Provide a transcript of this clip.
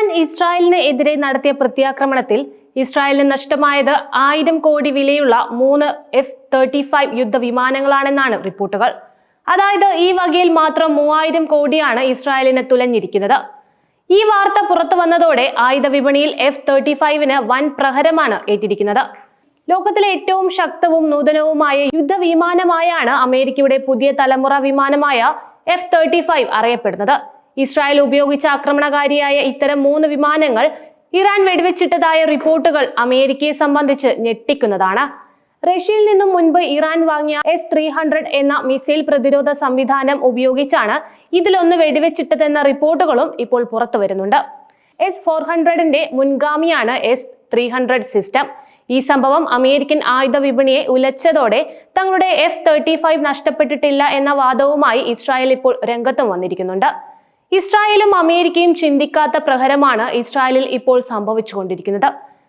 Iran ഇസ്രായേലിന് എതിരെ നടത്തിയ പ്രത്യാക്രമണത്തിൽ ഇസ്രായേലിന് നഷ്ടമായത് ആയിരം കോടി വിലയുള്ള മൂന്ന് എഫ് തേർട്ടി ഫൈവ് യുദ്ധവിമാനങ്ങളാണെന്നാണ് റിപ്പോർട്ടുകൾ. അതായത് ഈ വകയിൽ മാത്രം മൂവായിരം കോടിയാണ് ഇസ്രായേലിന് തുലഞ്ഞിരിക്കുന്നത്. ഈ വാർത്ത പുറത്തു വന്നതോടെ ആയുധ വിപണിയിൽ എഫ് തേർട്ടി ഫൈവിന് വൻ പ്രഹരമാണ് ഏറ്റിരിക്കുന്നത്. ലോകത്തിലെ ഏറ്റവും ശക്തവും നൂതനവുമായ യുദ്ധവിമാനമായാണ് അമേരിക്കയുടെ പുതിയ തലമുറ വിമാനമായ എഫ് തേർട്ടി ഫൈവ് അറിയപ്പെടുന്നത്. ഇസ്രായേൽ ഉപയോഗിച്ച ആക്രമണകാരിയായ ഇത്തരം മൂന്ന് വിമാനങ്ങൾ ഇറാൻ വെടിവെച്ചിട്ടതായ റിപ്പോർട്ടുകൾ അമേരിക്കയെ സംബന്ധിച്ച് ഞെട്ടിക്കുന്നതാണ്. റഷ്യയിൽ നിന്നും മുൻപ് ഇറാൻ വാങ്ങിയ എസ് ത്രീ ഹൺഡ്രഡ് എന്ന മിസൈൽ പ്രതിരോധ സംവിധാനം ഉപയോഗിച്ചാണ് ഇതിലൊന്ന് വെടിവെച്ചിട്ടതെന്ന റിപ്പോർട്ടുകളും ഇപ്പോൾ പുറത്തു വരുന്നുണ്ട്. എസ് ഫോർ ഹൺഡ്രഡിന്റെ മുൻഗാമിയാണ് എസ് ത്രീ ഹൺഡ്രഡ് സിസ്റ്റം. ഈ സംഭവം അമേരിക്കൻ ആയുധ വിപണിയെ ഉലച്ചതോടെ തങ്ങളുടെ എഫ് തേർട്ടി ഫൈവ് നഷ്ടപ്പെട്ടിട്ടില്ല എന്ന വാദവുമായി ഇസ്രായേൽ ഇപ്പോൾ രംഗത്തും വന്നിരിക്കുന്നുണ്ട്. ഇസ്രായേലും അമേരിക്കയും ചിന്തിക്കാത്ത പ്രഹരമാണ് ഇസ്രായേലിൽ ഇപ്പോൾ സംഭവിച്ചുകൊണ്ടിരിക്കുന്നത്.